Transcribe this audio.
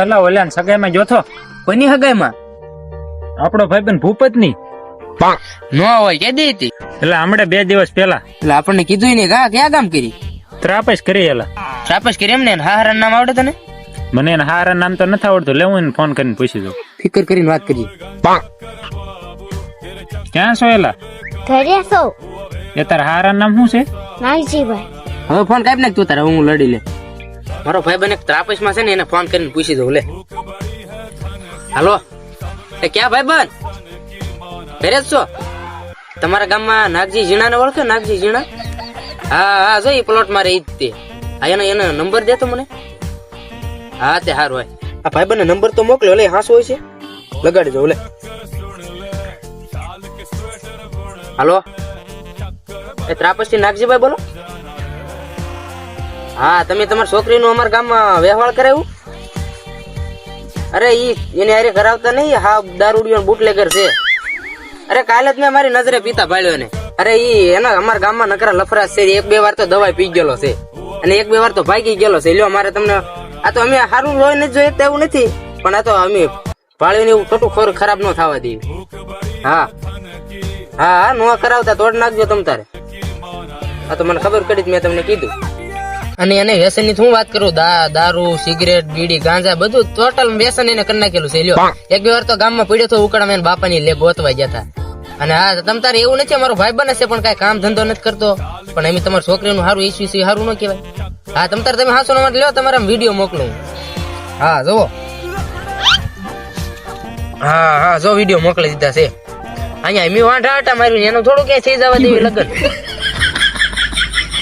એલા ઓલા સગાઈમાં જોથો કોની હગાઈમાં આપણો ભાઈબંધ ભૂપતની નો હોય કે દી હતી? એટલે હમણાં બે દિવસ પહેલા. એટલે આપણને કીધું ને કા? ક્યાં કામ કરી? ત્રાપસ કરી એલા ત્રાપસ કરી એમ ને હારા નામ આવડે તને? મને એને હારા નામ તો નથી આવડતું. લેવું એને ફોન કરીને પૂછી દઉં ફિકર કરીને વાત કરી ક્યાં છો એલા ઘરે સૌ એ તારા હારા નામ શું છે? હવે ફોન કાપ નાખ તું તારે હું લડી લે. મારો ભાઈ બને ત્રાપસમાં છે ને એને ફોન કરીને પૂછી દઉં, લે. હાલો. એ ક્યાં ભાઈ બન? ઘરે છો? તમારા ગામમાં નાગજી ઝીણા ને ઓળખે? નાગજી ઝીણા? હા હા, જો એ પ્લોટ મારે ઈ જ તે. હા, એનો એનો નંબર દે તો મને. હા, તે હારું હોય. આ ભાઈ બને નંબર તો મોકલ્યો, લે હાંસ હોય છે. લગાડી જવું લે. હાલો. એ ત્રાપસથી નાગજીભાઈ બોલો. હા, તમે તમારી છોકરીનું અમારા ગામમાં વ્યવહાર કરાવ્યું? અરે ઈ એને હારે કરાવતા નહીં, હા દારૂડિયો બુટલેગર છે. અરે કાલે જ મેં મારી નજરે પીતા પાડ્યો ને અરે ઈ એના અમારા ગામમાં નકરા લફરાશ છે, એક બે વાર તો દવાઈ પી ગયેલો છે. અને એક બે વાર તો ભાગી ગયેલો છે. લ્યો, મારે તમને, આ તો અમે સારું રોય નથી જોઈએ તેવું નથી, પણ આ તો અમે ને એવું ખોટું ખોર ખરાબ ન થવા દઈએ. હા. હા હા, નો કરાવતા, તોડ નાખજો તમ તારે. આ તો મને ખબર પડી મેં તમને કીધું. અને એને વ્યસનની શું વાત કરું? દા દારૂ સિગરેટ બીડી ગાંજા બધું ટોટલ વ્યસન એને કરી નાખેલું છે. લ્યો. એક બે વાર તો ગામમાં પડ્યો તો ઉકળા મેં બાપા ની લે ગોતવા ગયા હતા અને હા તમ તારે એવું નથી અમારો ભાઈ બને છે પણ કઈ કામ ધંધો નથી કરતો. પણ એમ તમારી છોકરીનું સારું ઈસુ ઈસુ સારું ન કહેવાય. હા તમ તારે તમે હાસો માટે લ્યો તમારે વીડિયો મોકલું. હા જુઓ. હા હા જો વીડિયો મોકલી દીધા છે. અહીંયા મેં વાંઢા હતા માર્યું એનું થોડું ક્યાંય થઈ જવા દેવી લગન.